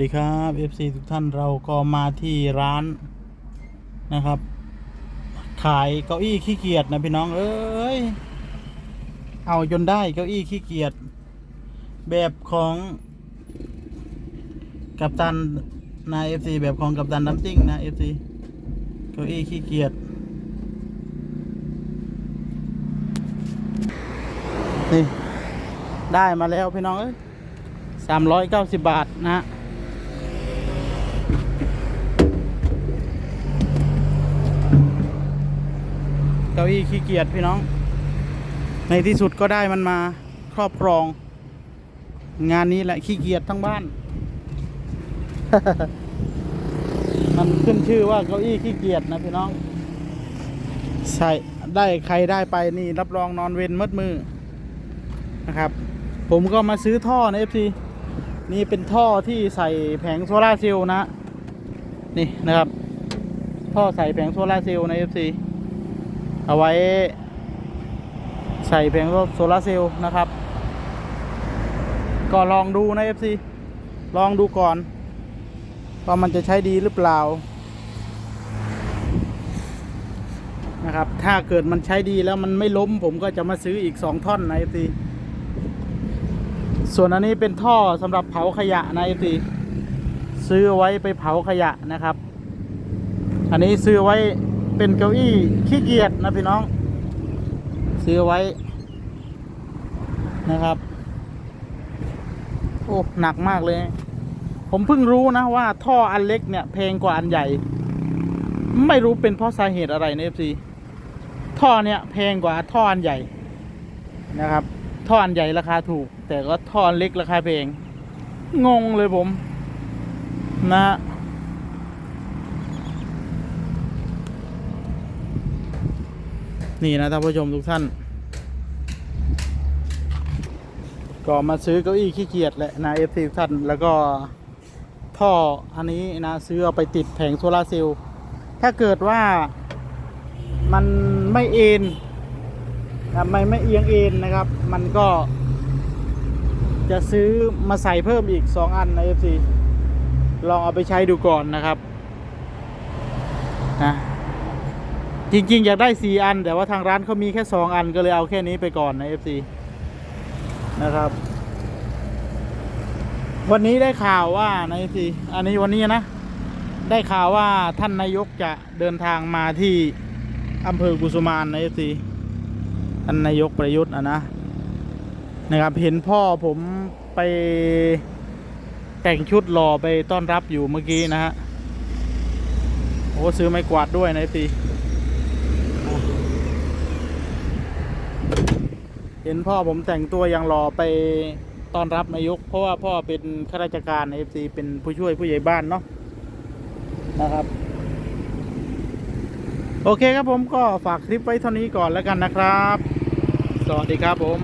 สดีครับ FC ทุกท่านเราก็มาที่ร้านนะครับ ขายเก้าอี้ขี้เกียจนะพี่น้องเอ้ยเอาจนได้เก้าอี้ขี้เกียจแบบของกัปตันนาย FC แบบของกัปตันน้ำจิ้งนะ FC เก้าอี้ขี้เกียจนี่ได้มาแล้วพี่น้องเอ้ยสามร้อยเก้าสิบบาทนะฮะ ก้าอี้ขี้เกียจพี่น้อง ในที่สุดก็ได้มันมาครอบครอง งานนี้แหละขี้เกียจทั้งบ้าน มันขึ้นชื่อว่าเก้าอี้ขี้เกียจนะพี่น้องใช่ได้ใครได้ไปนี่รับรองนอนเวนมืดมือนะครับ ผมก็มาซื้อท่อใน FC นี่เป็นท่อที่ใส่แผงโซลาร์เซลล์นะ นี่นะครับ ท่อใส่แผงโซลาร์เซลล์ใน FC เอาไว้ใส่แผงโซลาร์เซลล์นะครับ ก็ลองดูนะ FC ลองดูก่อน ว่ามันจะใช้ดีหรือเปล่านะครับ ถ้าเกิดมันใช้ดีแล้วมันไม่ล้ม ผมก็จะมาซื้ออีก 2 ท่อนนะ FC ส่วนอันนี้เป็นท่อสำหรับเผาขยะนะ FC ซื้อไว้ไปเผาขยะนะครับ อันนี้ซื้อไว้ เป็นเก้าอี้ขี้เกียจนะพี่น้อง ซื้อไว้นะครับ โอ้ หนักมากเลย ผมเพิ่งรู้นะว่าท่ออันเล็กเนี่ยแพงกว่าอันใหญ่ ไม่รู้เป็นเพราะสาเหตุอะไรในเอฟซีท่อเนี่ยแพงกว่าท่ออันใหญ่นะครับ ท่ออันใหญ่ราคาถูก แต่ก็ท่ออันเล็กราคาแพงงงเลยผม นะ นี่นะท่านผู้ชมทุกท่าน ก็มาซื้อเก้าอี้ขี้เกียจแหละนะเอฟซีท่านแล้วก็ท่ออันนี้นะซื้อเอาไปติดแผงโซลาร์เซลล์ถ้าเกิดว่ามันไม่เอ็นนะไม่ไม่เอียงเอ็นนะครับ มันก็ จะซื้อมาใส่เพิ่มอีก 2 อันนะเอฟซีลองเอาไปใช้ดูก่อนนะครับนะ จริง ๆ อยากได้สี่อัน แต่ว่าทางร้านเขามีแค่สองอันก็เลยเอาแค่นี้ไปก่อนนะ FC นะครับ วันนี้ได้ข่าวว่าใน FC อันนี้วันนี้นะ ได้ข่าวว่าท่านนายกจะเดินทางมาที่อำเภอกุสุมานใน FC ท่านนายกประยุทธ์อะนะนะครับเห็นพ่อผมไปแต่งชุดหล่อไปต้อนรับอยู่เมื่อกี้นะฮะโอ้ซื้อไม้กวาดด้วยนะ FC เห็นพ่อผมแต่งตัวยังหล่อไปต้อนรับนายก เพราะว่าพ่อเป็นข้าราชการในเอฟซีเป็นผู้ช่วยผู้ใหญ่บ้านเนาะนะครับ โอเคครับผมก็ฝากคลิปไว้เท่านี้ก่อนแล้วกันนะครับ สวัสดีครับผม